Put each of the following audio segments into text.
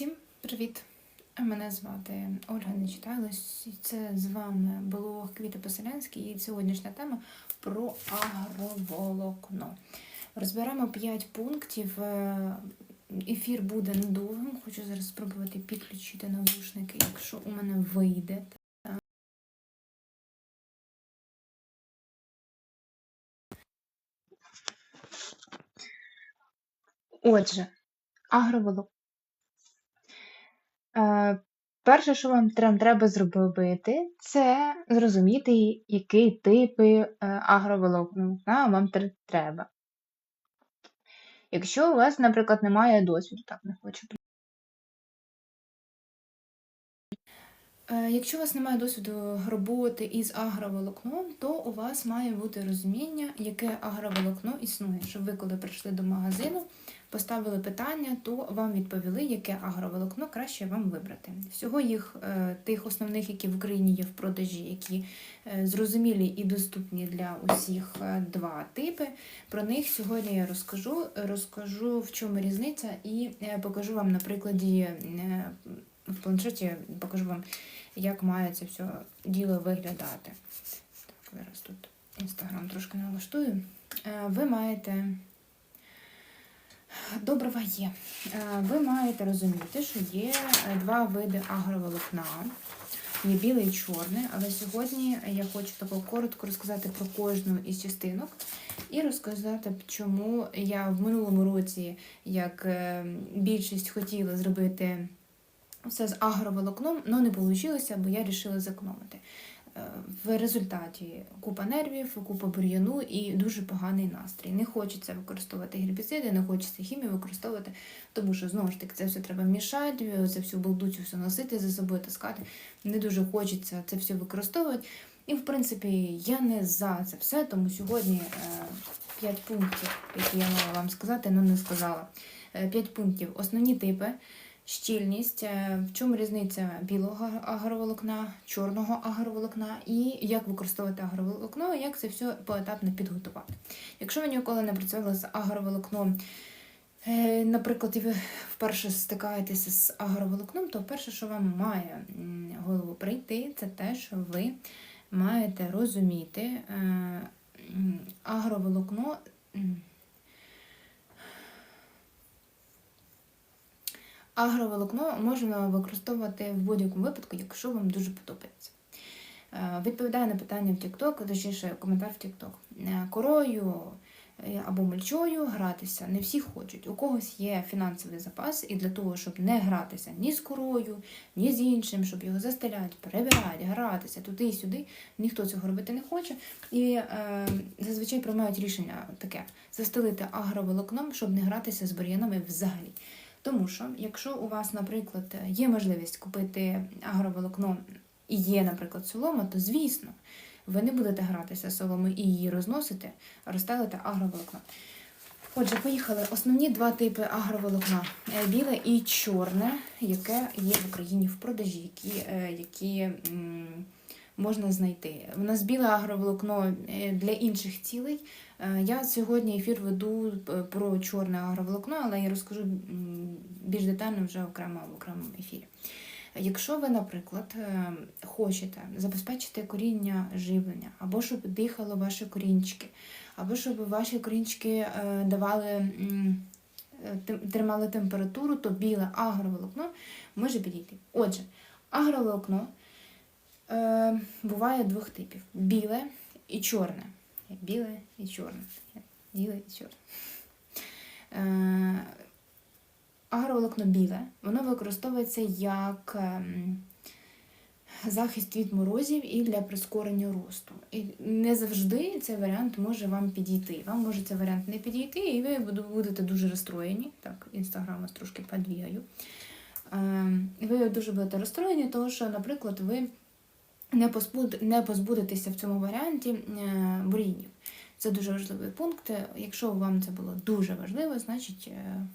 Всім привіт! Мене звати Ольга Нечитайлась. і Це з вами блог Квіти Поселянські і сьогоднішня тема про агроволокно. Розберемо 5 пунктів. Е, Ефір буде недовгим. Хочу зараз спробувати підключити навушники, якщо у мене вийде. Отже, агроволокно. Е, перше, що вам треба зробити, це зрозуміти, які типи е, агроволокна вам треба. Якщо у вас, наприклад, немає досвіду, так не хочу. Е, Якщо у вас немає досвіду роботи із агроволокном, то у вас має бути розуміння, яке агроволокно існує. Щоб ви, коли прийшли до магазину, поставили питання, то вам відповіли, яке агроволокно краще вам вибрати. Всього їх е, тих основних, які в Україні є в продажі, які е, зрозумілі і доступні для усіх е, два типи. Про них сьогодні я розкажу. Розкажу, в чому різниця, і покажу вам на прикладі в планшеті, покажу вам, як має це все діло виглядати. Так, зараз тут інстаграм трошки налаштую. Ви маєте. Доброго є. Е, Ви маєте розуміти, що є е, два види агроволокна. Є біле і чорне, але сьогодні я хочу тако коротко розказати про кожну із частинок і розказати, чому я в минулому році, як е, більшість хотіла зробити все з агроволокном, але не вийшло, бо я вирішила зекономити. Е, В результаті купа нервів, купа бур'яну і дуже поганий настрій. Не хочеться використовувати гербіциди, не хочеться хімію використовувати, тому що знову ж таки це все треба мішати, це всю балдучу все носити за собою, таскати. Не дуже хочеться це все використовувати. І, в принципі, я не за це все, тому сьогодні 5 пунктів, які я мала вам сказати, але не сказала. 5 пунктів. Основні типи щільність, е, в чому різниця білого агроволокна, чорного агроволокна і як використовувати агроволокно, як це все поетапно підготувати. Якщо ви ніколи не працювали з агроволокном, е, наприклад, і ви вперше стикаєтеся з агроволокном, то перше, що вам має голову прийти, це те, що ви маєте розуміти е, агроволокно. Агроволокно можна використовувати в будь-якому випадку, якщо вам дуже подобається. Е, Відповідаю на питання в TikTok, точніше коментар в TikTok. Е, Корою е, або мульчою гратися не всі хочуть. У когось є фінансовий запас, і для того, щоб не гратися ні з корою, ні з іншим, щоб його застеляти, перебирати, гратися туди і сюди, ніхто цього робити не хоче. І е, зазвичай приймають рішення таке: застелити агроволокном, щоб не гратися з бур'янами взагалі. Тому що, якщо у вас, наприклад, є можливість купити агроволокно і є, наприклад, солома, то звісно, ви не будете гратися з соломою і її розносити, а агроволокно. Отже, поїхали. Основні два типи агроволокна Е, біле і чорне, яке є в Україні в продажі, які, е, які можна знайти. У нас біле агроволокно е, для інших цілей. Е, Я сьогодні ефір веду е, про чорне агроволокно, але я розкажу більш детально вже окремо в окремому ефірі. Якщо ви, наприклад, хочете забезпечити коріння живлення, або щоб дихало ваші корінчики, або щоб ваші корінчики давали, тримали температуру, то біле агроволокно може підійти. Отже, агроволокно е, буває двох типів: біле і чорне. Біле і чорне. Біле і чорне. Е, агроволокно біле, воно використовується як ем, захист від морозів і для прискорення росту. І не завжди цей варіант може вам підійти. Вам може цей варіант не підійти, і ви будете дуже розстроєні. Так, інстаграм трошки подвігаю. Ем, Ви дуже будете розстроєні, тому що, наприклад, ви не, позбуд... не позбудетеся в цьому варіанті е, бур'їнів. Це дуже важливий пункт. Якщо вам це було дуже важливо, значить е,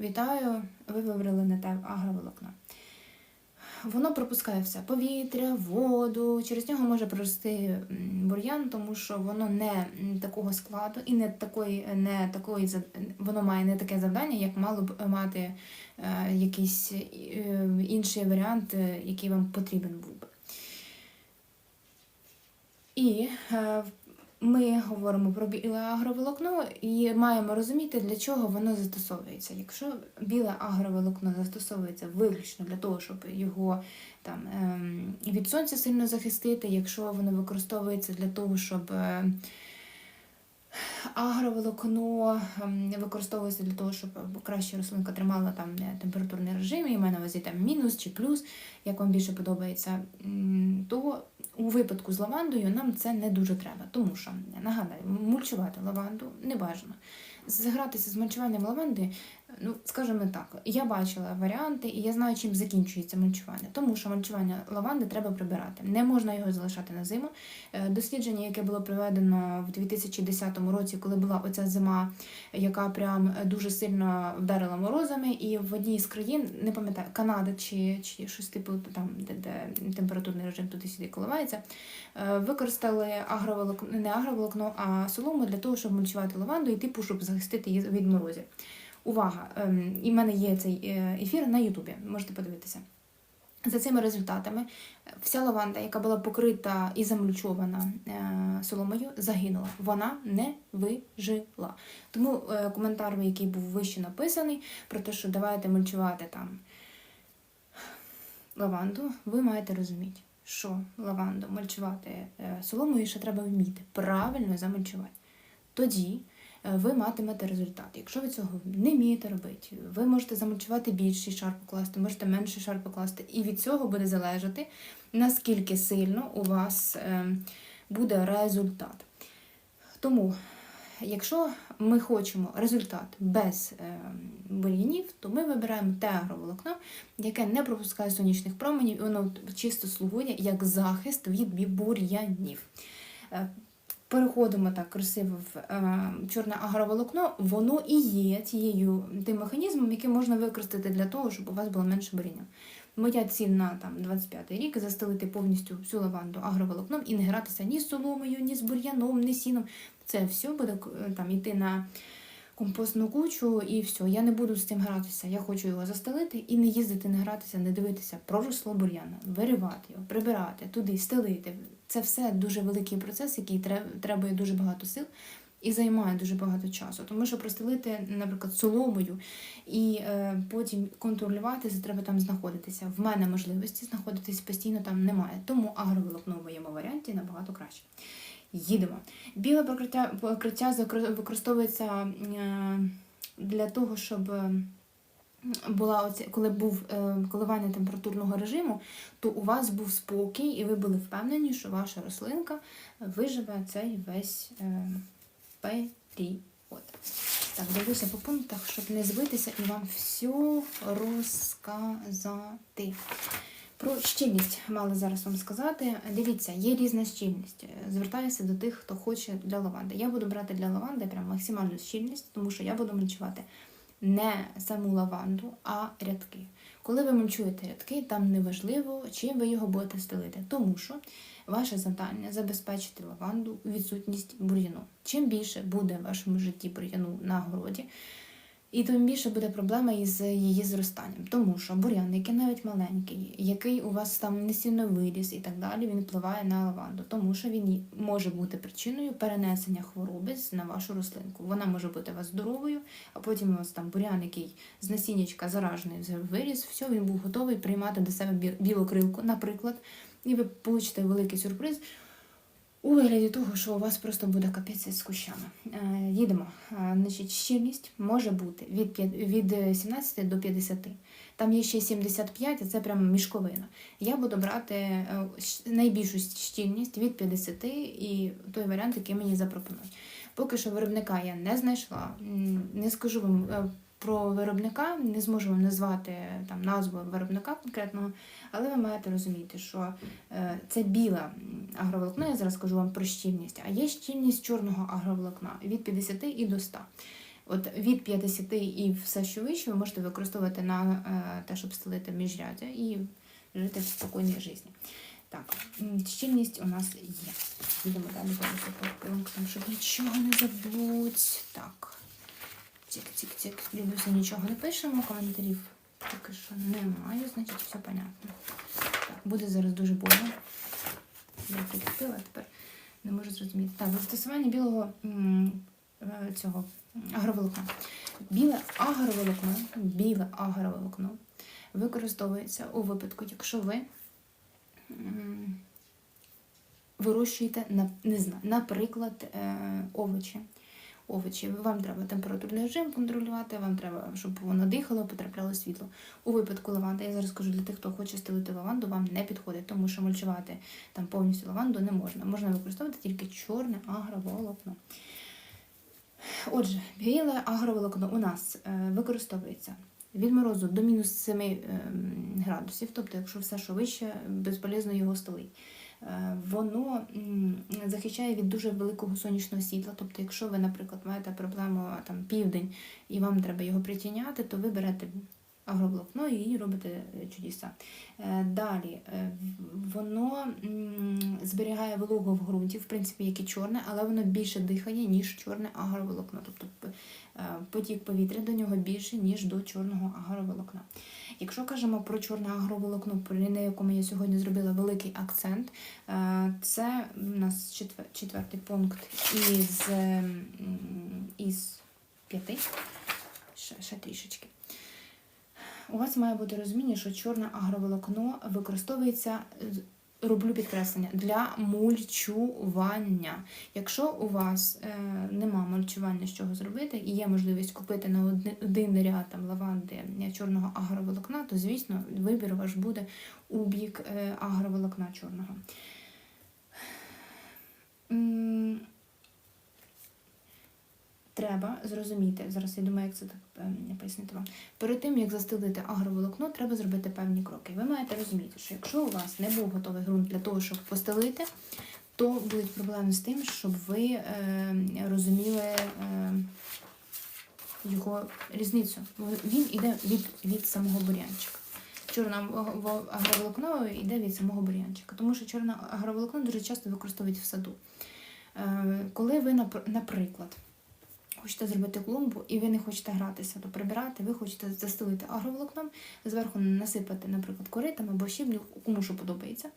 вітаю, ви вибрали не те агроволокно. воно пропускає все повітря, воду. Через нього може прорости бур'ян, тому що воно не такого складу і не такої, не такої воно має не таке завдання, як мало б мати е, якийсь інший варіант, який вам потрібен був. І е, ми говоримо про біле агроволокно і маємо розуміти, для чого воно застосовується. Якщо біле агроволокно застосовується виключно для того, щоб його там ем, від сонця сильно захистити, якщо воно використовується для того, щоб е, агроволокно ем, використовується для того, щоб краще рослинка тримала там е, температурний режим, і маю на увазі там мінус чи плюс, як вам більше подобається, то у випадку з лавандою нам це не дуже треба, тому що нагадаю, мульчувати лаванду не бажано. Згратися з мульчуванням лаванди, ну скажімо так, я бачила варіанти, і я знаю, чим закінчується мульчування. Тому що мульчування лаванди треба прибирати. Не можна його залишати на зиму. Е, Дослідження, яке було проведено в 2010 році, коли була оця зима, яка прям дуже сильно вдарила морозами, і в одній з країн, не пам'ятаю, Канада чи, чи щось типу там, де, де температурний режим туди-сюди коливається, е, використали агроволокно, не агроволокно, а солому для того, щоб мульчувати лаванду і типу, щоб захистити її від морозів. Увага! ем, І в мене є цей е, ефір на Ютубі, можете подивитися. За цими результатами е, вся лаванда, яка була покрита і замульчована е, соломою, загинула. Вона не вижила. Тому коментар, який був вище написаний, про те, що давайте мульчувати там лаванду, ви маєте розуміти, що лаванду мульчувати соломою ще треба вміти правильно замульчувати. Тоді ви матимете результат. Якщо ви цього не вмієте робити, ви можете замульчувати більший шар покласти, можете менший шар покласти, і від цього буде залежати, наскільки сильно у вас е, буде результат. Тому, якщо ми хочемо результат без е, бур'янів, то ми вибираємо те агроволокно, яке не пропускає сонячних променів, і воно чисто слугує як захист від бур'янів. Переходимо так красиво в е, чорне агроволокно, воно і є тією тим механізмом, який можна використати для того, щоб у вас було менше буріння. Моя ціль на там 25 рік застелити повністю всю лаванду агроволокном і не гратися ні з соломою, ні з бур'яном, ні сіном. Це все буде е, там йти на компостну кучу і все. Я не буду з цим гратися. Я хочу його застелити і не їздити, не гратися, не дивитися, проросло бур'яна, виривати його, прибирати, туди, стелити. Це все дуже великий процес, який треб- требує дуже багато сил і займає дуже багато часу. Тому що простелити, наприклад, соломою і е, потім контролювати, це треба там знаходитися. В мене можливості знаходитись постійно там немає. Тому агроволокно в моєму варіанті набагато краще. Їдемо. Біле покриття, покриття використовується е, для того, щоб була оця, коли був е, коливання температурного режиму, то у вас був спокій, і ви були впевнені, що ваша рослинка виживе цей весь е, період. Так, дивлюся по пунктах, щоб не збитися і вам все розказати. Про щільність мала зараз вам сказати. Дивіться, є різна щільність. Звертаюся до тих, хто хоче для лаванди. Я буду брати для лаванди прям максимальну щільність, тому що я буду мульчувати не саму лаванду, а рядки. Коли ви мульчуєте рядки, там не важливо, чим ви його будете стелити, тому що ваше завдання забезпечити лаванду відсутність бур'яну. Чим більше буде в вашому житті бур'яну на городі, і тим більше буде проблема із її зростанням, тому що бур'ян, який навіть маленький, який у вас там не сильно виріс і так далі, він впливає на лаванду, тому що він може бути причиною перенесення хвороби на вашу рослинку. Вона може бути у вас здоровою, а потім у вас там бур'ян, який з насіннячка заражений виріс, все, він був готовий приймати до себе бі- білу крилку, наприклад, і ви получите великий сюрприз. У вигляді того, що у вас просто буде капець з кущами. Е, їдемо. Е, значить, щільність може бути від, від е, 17 до 50. Там є ще 75, а це прямо мішковина. Я буду брати е, найбільшу щільність від 50 і той варіант, який мені запропонують. Поки що виробника я не знайшла. Не скажу вам про виробника, не зможу вам назвати там назву виробника конкретного, але ви маєте розуміти, що е, це біла м, агроволокно, я зараз скажу вам про щільність, а є щільність чорного агроволокна від 50 і до 100. От від 50 і все, що вище, ви можете використовувати на е, те, щоб стелити міжряддя і жити в спокійній житті. Так, щільність у нас є. Йдемо далі щоб нічого не забудь. Так. Тік-тік-тік. Дивлюся, нічого не пишемо, коментарів поки що немає, значить все понятно. Так, буде зараз дуже больно. Я прикріпила, тепер не можу зрозуміти. Так, застосування білого е, цього агроволокна. Біле агроволокно, біле агроволокно використовується у випадку, якщо ви вирощуєте, наприклад, е, овочі. Овочі. Вам треба температурний режим контролювати, вам треба, щоб воно дихало, потрапляло світло. У випадку лаванди, я зараз кажу для тих, хто хоче стелити лаванду, вам не підходить, тому що мульчувати там повністю лаванду не можна. Можна використовувати тільки чорне агроволокно. Отже, біле агроволокно у нас е, використовується від морозу до мінус 7 ем, градусів, тобто, якщо все, що вище, безполезно його столить. Е, Воно захищає від дуже великого сонячного світла. Тобто, якщо ви, наприклад, маєте проблему там південь і вам треба його притіняти, то ви берете агроволокно і робите е, чудеса. Е, Далі е, воно зберігає вологу в ґрунті, в принципі, як і чорне, але воно більше дихає, ніж чорне агроволокно. Тобто потік повітря до нього більше, ніж до чорного агроволокна. Якщо кажемо про чорне агроволокно, на якому я сьогодні зробила великий акцент, це у нас четвертий пункт із, із п'яти, ще, ще трішечки. У вас має бути розуміння, що чорне агроволокно використовується, роблю підкреслення, для мульчування. Якщо у вас е, нема мульчування, з чого зробити, і є можливість купити на один, ряд там, лаванди е, чорного агроволокна, то, звісно, вибір ваш буде у бік е, агроволокна чорного. Треба зрозуміти, зараз я думаю, як це так ем, пояснити вам. Перед тим, як застелити агроволокно, треба зробити певні кроки. Ви маєте розуміти, що якщо у вас не був готовий ґрунт для того, щоб постелити, то будуть проблеми з тим, щоб ви е, розуміли е, його різницю. Він йде від, від самого бур'янчика. Чорне агроволокно йде від самого бур'янчика, тому що чорне агроволокно дуже часто використовують в саду. Е, коли ви, напр- наприклад, хочете зробити клумбу і ви не хочете гратися, то прибирати, ви хочете застелити агроволокном, зверху насипати, наприклад, коритами або щіблю, кому що подобається,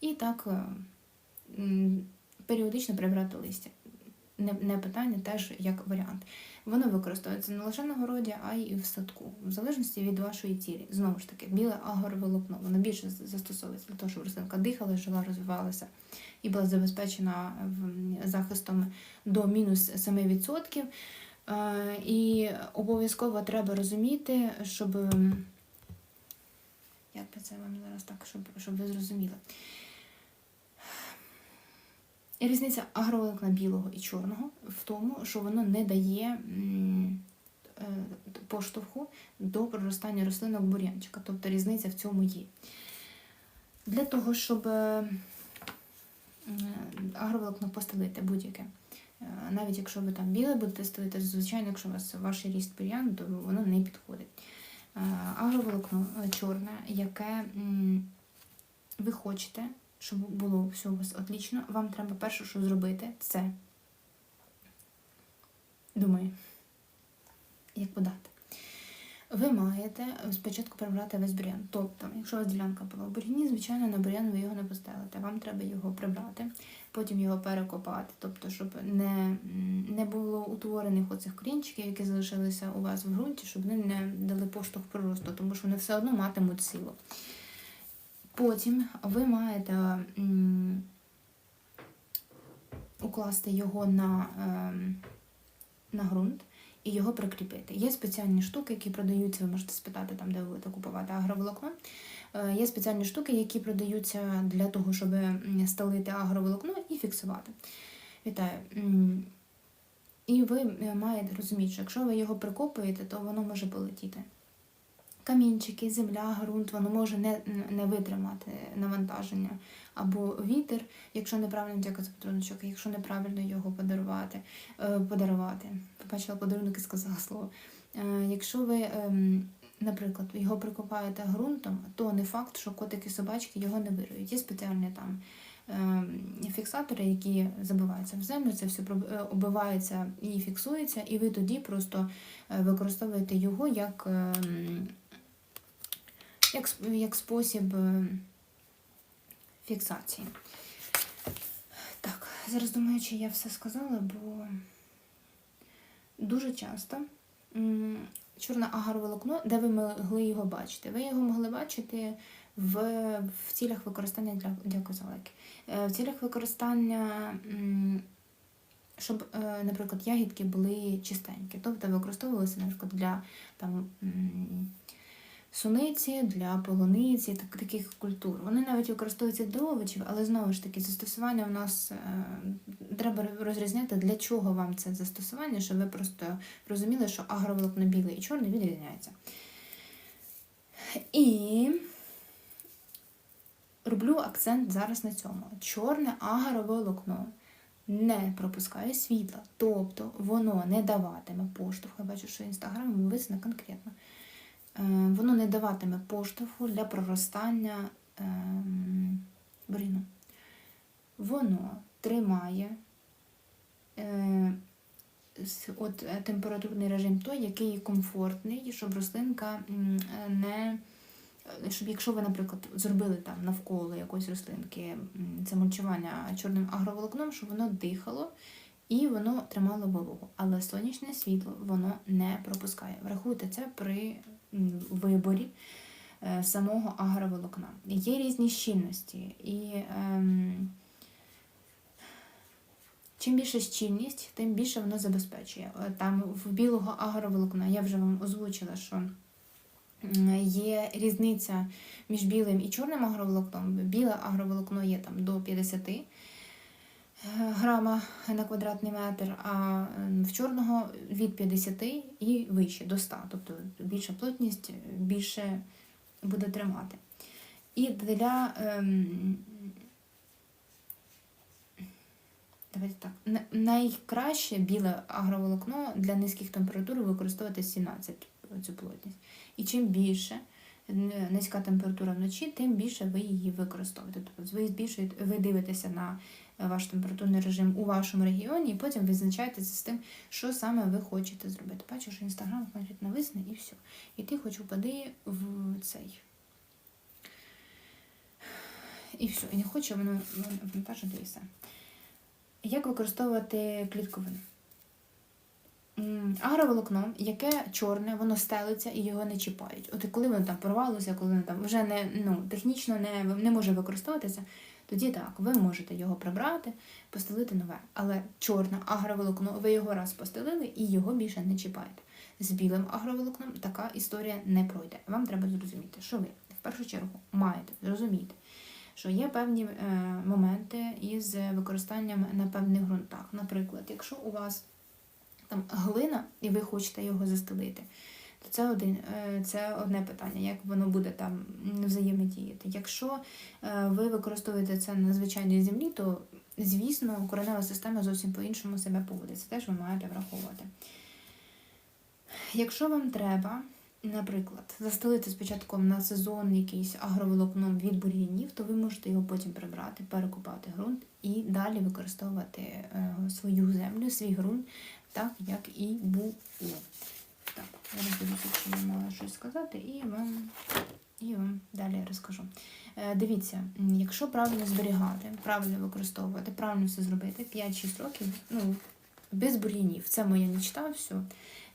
і так е, періодично прибирати листя. Не, не питання теж як варіант. Воно використовується не лише на городі, а й в садку, в залежності від вашої цілі. Знову ж таки, біле агроволокно, воно більше застосовується для того, щоб рослинка дихала, жила, розвивалася і була забезпечена захистом до мінус 7%. Е, І обов'язково треба розуміти, щоб. Як би це вам зараз так, щоб, щоб ви зрозуміли. Різниця агроволокна білого і чорного в тому, що воно не дає е, поштовху до проростання рослинок бур'янчика. Тобто різниця в цьому є. Для того, щоб е, агроволокно постелити будь-яке. Е, Навіть якщо ви там біле будете стелити, звичайно, якщо у вас ваш ріст бур'ян, то воно не підходить. Агроволокно чорне, яке ви хочете, щоб було все у вас отлично, вам треба перше, що зробити, це думаю, як подати. Ви маєте спочатку прибрати весь бур'ян. Тобто, якщо у вас ділянка була в бур'яні, звичайно, на бур'ян ви його не постелите. Вам треба його прибрати, потім його перекопати, тобто, щоб не, не було утворених оцих корінчиків, які залишилися у вас в ґрунті, щоб вони не дали поштовх проросту, тому що вони все одно матимуть силу. Потім ви маєте укласти його на, ем, на ґрунт і його прикріпити. Є спеціальні штуки, які продаються, ви можете спитати там, де ви будете купувати агроволокно. Е, Є спеціальні штуки, які продаються для того, щоб стелити агроволокно і фіксувати. Вітаю. І ви е, маєте розуміти, що якщо ви його прикопуєте, то воно може полетіти. Камінчики, земля, ґрунт, воно може не, не витримати навантаження. Або вітер, якщо неправильно дякувати подарунок, якщо неправильно його подарувати, е, подарувати. Побачила подарунок і сказала слово. Е, Якщо ви ем, наприклад, його прикопаєте ґрунтом, то не факт, що котики собачки його не вирують. Є спеціальні там е, фіксатори, які забиваються в землю, це все е, оббивається і фіксується, і ви тоді просто використовуєте його як, е, м, як, як спосіб е, фіксації. Так, зараз думаю, чи я все сказала, бо дуже часто чорне агароволокно, де ви могли його бачити? Ви його могли бачити в, в цілях використання для дякую за лайки. Е, В цілях використання, щоб, е, наприклад, ягідки були чистенькі. Тобто використовувалися, наприклад, для там. Суниці для полуниці, так, таких культур. Вони навіть використовуються для овочів, але знову ж таки, застосування у нас е, треба розрізняти, для чого вам це застосування, щоб ви просто розуміли, що агроволокно біле і чорне відрізняється. І роблю акцент зараз на цьому. Чорне агроволокно не пропускає світла, тобто воно не даватиме поштовху. Я бачу, що інстаграм висне конкретно. Е, Воно не даватиме поштовху для проростання ем, бур'яну. Воно тримає е, е, температурний режим той, який комфортний, щоб рослинка е, не. е, Щоб якщо ви, наприклад, зробили там навколо якоїсь рослинки це мульчування чорним агроволокном, щоб воно дихало і воно тримало вологу. Але сонячне світло воно не пропускає. Врахуйте це при виборі е, самого агроволокна. Є різні щільності, і ем, чим більше щільність, тим більше воно забезпечує. Е, Там в білого агроволокна я вже вам озвучила, що є різниця між білим і чорним агроволокном. Біле агроволокно є там до 50 е, грама на квадратний метр, а е, в чорного від 50 і вище до 100. Тобто більша плотність, більше буде тримати. І для ем, давайте так, найкраще біле агроволокно для низьких температур використовувати 17 цю плотність. І чим більше низька температура вночі, тим більше ви її використовуєте. Тобто ви збільшуєте, ви дивитеся на ваш температурний режим у вашому регіоні, і потім визначаєтеся з тим, що саме ви хочете зробити. Бачу, що інстаграм значить нависне і все. І ти хоч упади в цей. І все. І не хочу воно вантажити і все. Як використовувати клітковину? Агроволокно, яке чорне, воно стелиться і його не чіпають. От коли воно там порвалося, коли воно там вже не, ну, технічно не, не може використовуватися, тоді так, ви можете його прибрати, постелити нове. Але чорне агроволокно, ви його раз постелили і його більше не чіпаєте. З білим агроволокном така історія не пройде. Вам треба зрозуміти, що ви в першу чергу маєте зрозуміти, що є певні е, моменти із використанням на певних ґрунтах. Наприклад, якщо у вас там глина і ви хочете його застелити, то це один, е, це одне питання, як воно буде там взаємодіяти. Якщо е, ви використовуєте це на звичайній землі, то звісно коренева система зовсім по-іншому себе поводить. Це теж ви маєте враховувати. Якщо вам треба, наприклад, застелити спочатку на сезон якийсь агроволокном від бур'янів, то ви можете його потім прибрати, перекопати ґрунт і далі використовувати е, свою землю, свій ґрунт, так як і було. Зараз дивіться, чи я мала щось сказати, і вам, і вам далі розкажу. Е, Дивіться, якщо правильно зберігати, правильно використовувати, правильно все зробити, 5-6 років, ну, без бур'янів. Це моя мечта, все.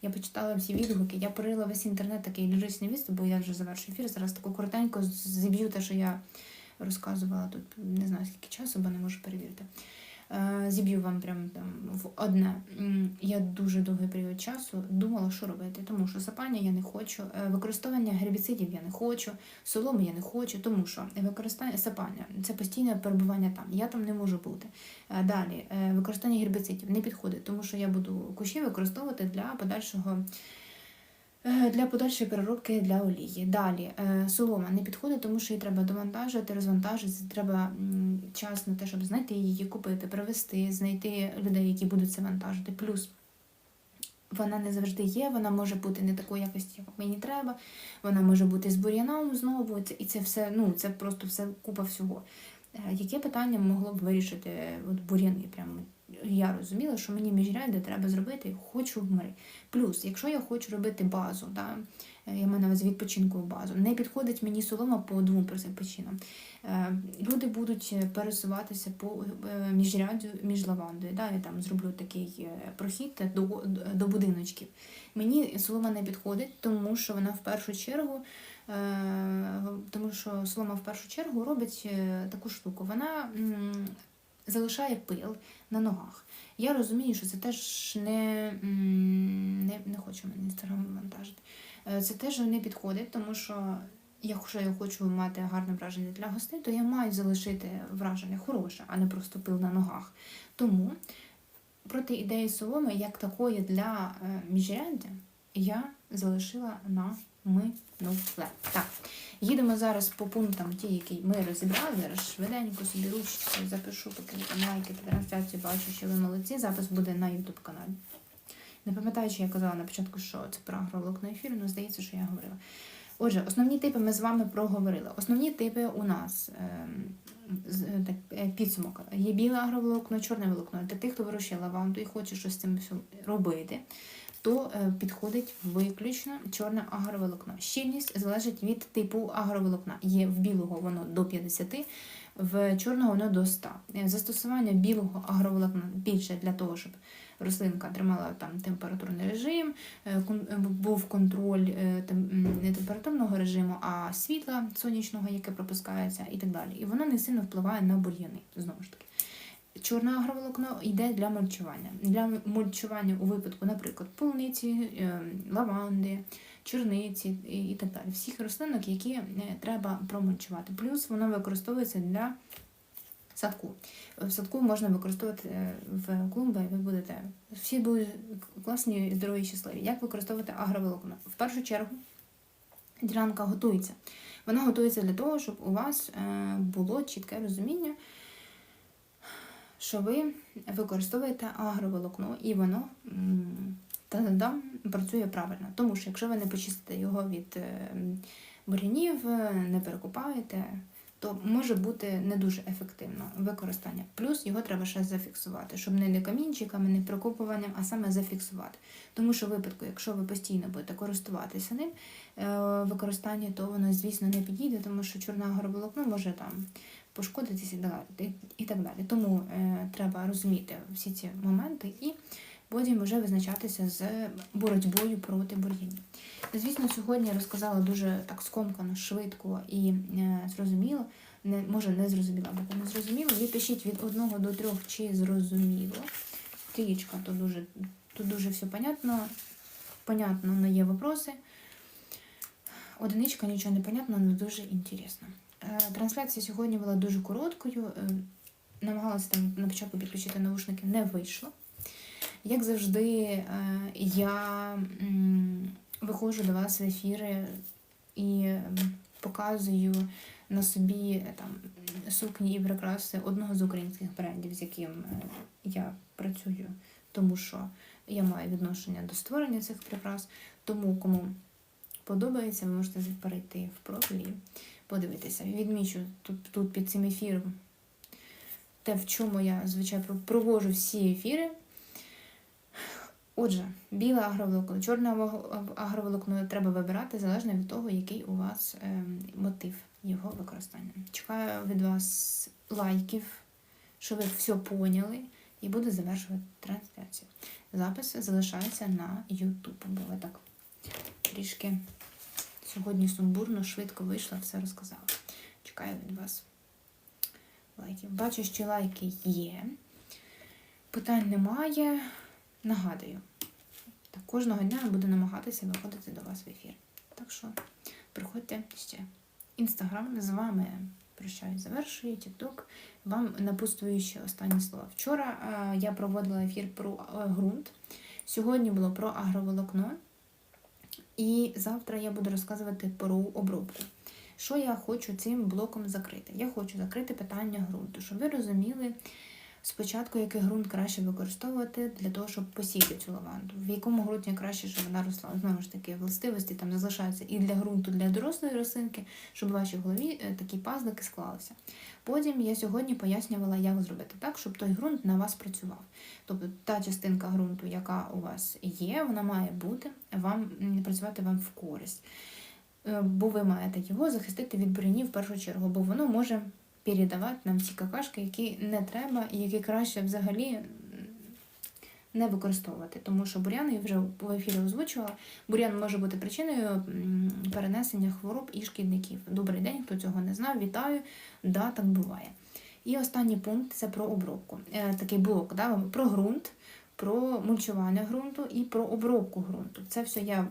Я почитала всі відгуки, я порила весь інтернет такий ліричний відступ, бо я вже завершую ефір. Зараз таку коротенько зіб'ю те, що я розказувала тут, не знаю скільки часу, бо не можу перевірити. Е, Зіб'ю вам прям там в одне. Я дуже довгий період часу думала, що робити, тому що сапання я не хочу, е, використовування гербіцидів я не хочу, соломи я не хочу, тому що використання сапання це постійне перебування там. Я там не можу бути. Е, Далі використання гербіцидів не підходить, тому що я буду кущі використовувати для подальшого. Е, Для подальшої переробки для олії. Далі е, солома не підходить, тому що її треба довантажити, розвантажити. Треба час на те, щоб знайти її, купити, привезти, знайти людей, які будуть це вантажити. Плюс Вона не завжди є, вона може бути не такої якості, як мені треба. Вона може бути з бур'яном знову. І це все, ну це просто все купа всього. Е, Яке питання могло б вирішити от бур'яни? Прямо я розуміла, що мені міжряди треба зробити, хочу в мирі. Плюс, якщо я хочу робити базу, да, е, я маю на увазі відпочинкову базу, не підходить мені солома по двом причинам. Е, Люди будуть пересуватися по е, міжряду між лавандою. Да, я там зроблю такий е, прохід до, до будиночків. Мені солома не підходить, тому що вона в першу чергу, е, тому що солома в першу чергу робить е, таку штуку. Вона залишає пил на ногах. Я розумію, що це теж не, не, не хочу мене інстаграм вантажити. Е, Це теж не підходить, тому що якщо я хочу мати гарне враження для гостей, то я маю залишити враження хороше, а не просто пил на ногах. Тому проти ідеї соломи, як такої для е, міжряддя, я залишила на минуле. Так, їдемо зараз по пунктам, ті, які ми розібрали. Зараз швиденько собі ручечкою запишу, поки там лайките трансляцію, бачу, що ви молодці. Запис буде на YouTube каналі. Не пам'ятаю, чи я казала на початку, що це про агроволокно ефіру, але здається, що я говорила. Отже, основні типи ми з вами проговорили. Основні типи у нас ем, е, так, е, підсумок. Є біле агроволокно, чорне волокно. Для тих, хто вирощує лаванду і хоче щось з цим робити, то е, підходить виключно чорне агроволокно. Щільність залежить від типу агроволокна. Є в білого воно до 50, в чорного воно до 100. Е, Застосування білого агроволокна більше для того, щоб рослинка тримала там температурний режим, е, був контроль не температурного режиму, а світла сонячного, яке пропускається, і так далі. І воно не сильно впливає на бур'яни, знову ж таки. Чорне агроволокно йде для мульчування. Для мульчування у випадку, наприклад, полуниці, е, лаванди, чорниці і так далі. Всіх рослинок, які е, треба промульчувати. Плюс воно використовується для садку. В садку можна використовувати е, в клумби, ви будете всі будуть класні, здорові, щасливі. Як використовувати агроволокно? В першу чергу ділянка готується. Вона готується для того, щоб у вас було чітке розуміння, що ви використовуєте агроволокно, і воно та-да-дам, працює правильно. Тому що якщо ви не почистите його від е, бур'янів, е, не перекупаєте, то може бути не дуже ефективно використання. Плюс його треба ще зафіксувати, щоб не камінчиками, не прикопуванням, а саме зафіксувати. Тому що в випадку, якщо ви постійно будете користуватися ним, е, використання, то воно, звісно, не підійде, тому що чорне агроволокно може там пошкодитися і так далі. Тому е, треба розуміти всі ці моменти і потім вже визначатися з боротьбою проти бур'янів. Звісно, сьогодні я розказала дуже так скомкано, швидко і е, зрозуміло. Не, може, не зрозуміло, або не зрозуміло. Ви пишіть від 1 до 3, чи зрозуміло. Трієчка, то дуже, то дуже все понятно. Понятно, але є вопроси. Одиничка, нічого не понятно, але дуже інтересно. Е, Трансляція сьогодні була дуже короткою. е, Намагалася там на початку підключити наушники, не вийшло. Як завжди, е, я виходжу до вас в ефіри і показую на собі там сукні і прикраси одного з українських брендів, з яким я працюю, тому що я маю відношення до створення цих прикрас. Тому кому подобається, ви можете перейти в профіль і подивитися. Відмічу тут, тут під цим ефіром те, в чому я, звичайно, про- проводжу всі ефіри. Отже, біле агроволокно, чорне агроволокно треба вибирати залежно від того, який у вас ем, мотив його використання. Чекаю від вас лайків, що ви все поняли, і буду завершувати трансляцію. Запис залишається на YouTube, бо ви так трішки сьогодні сумбурно, швидко вийшла, все розказала. Чекаю від вас лайків. Бачу, що лайки є. Питань немає. Нагадую, так, кожного дня я буду намагатися виходити до вас в ефір. Так що приходьте ще. Інстаграм з вами прощаюсь, завершую, Тікток. Вам напутствую ще останні слова. Вчора е, я проводила ефір про е, ґрунт. Сьогодні було про агроволокно. І завтра я буду розказувати про обробку. Що я хочу цим блоком закрити? Я хочу закрити питання ґрунту, щоб ви розуміли, спочатку, який ґрунт краще використовувати для того, щоб посіяти цю лаванду, в якому ґрунті краще, щоб вона росла. Знову ж таки, властивості там залишаються і для ґрунту, для дорослої рослинки, щоб у вашій голові е, такі пазлики склалися. Потім я сьогодні пояснювала, як зробити так, щоб той ґрунт на вас працював. Тобто та частинка ґрунту, яка у вас є, вона має бути вам працювати вам в користь. Е, Бо ви маєте його захистити від бурянів в першу чергу, бо воно може передавати нам ці какашки, які не треба і які краще взагалі не використовувати. Тому що бурян, я вже в ефірі озвучувала, бурян може бути причиною перенесення хвороб і шкідників. Добрий день, хто цього не знав, вітаю. Да, так буває. І останній пункт це про обробку. Е, такий блок да, про ґрунт, про мульчування ґрунту і про обробку ґрунту. Це все я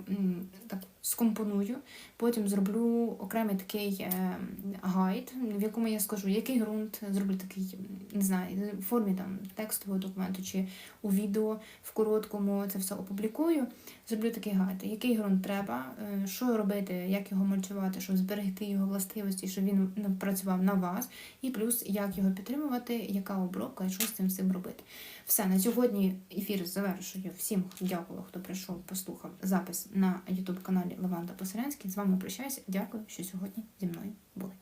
так скомпоную, потім зроблю окремий такий е, гайд, в якому я скажу, який ґрунт, зроблю такий, не знаю, в формі там текстового документу чи у відео в короткому це все опублікую. Зроблю такий гайд, який ґрунт треба, е, що робити, як його мульчувати, щоб зберегти його властивості, щоб він працював на вас, і плюс як його підтримувати, яка обробка і що з цим всім робити. Все, на сьогодні ефір завершую. Всім дякую, хто прийшов, послухав запис на YouTube каналі Леванда Посерянський. З вами прощаюся. Дякую, що сьогодні зі мною були.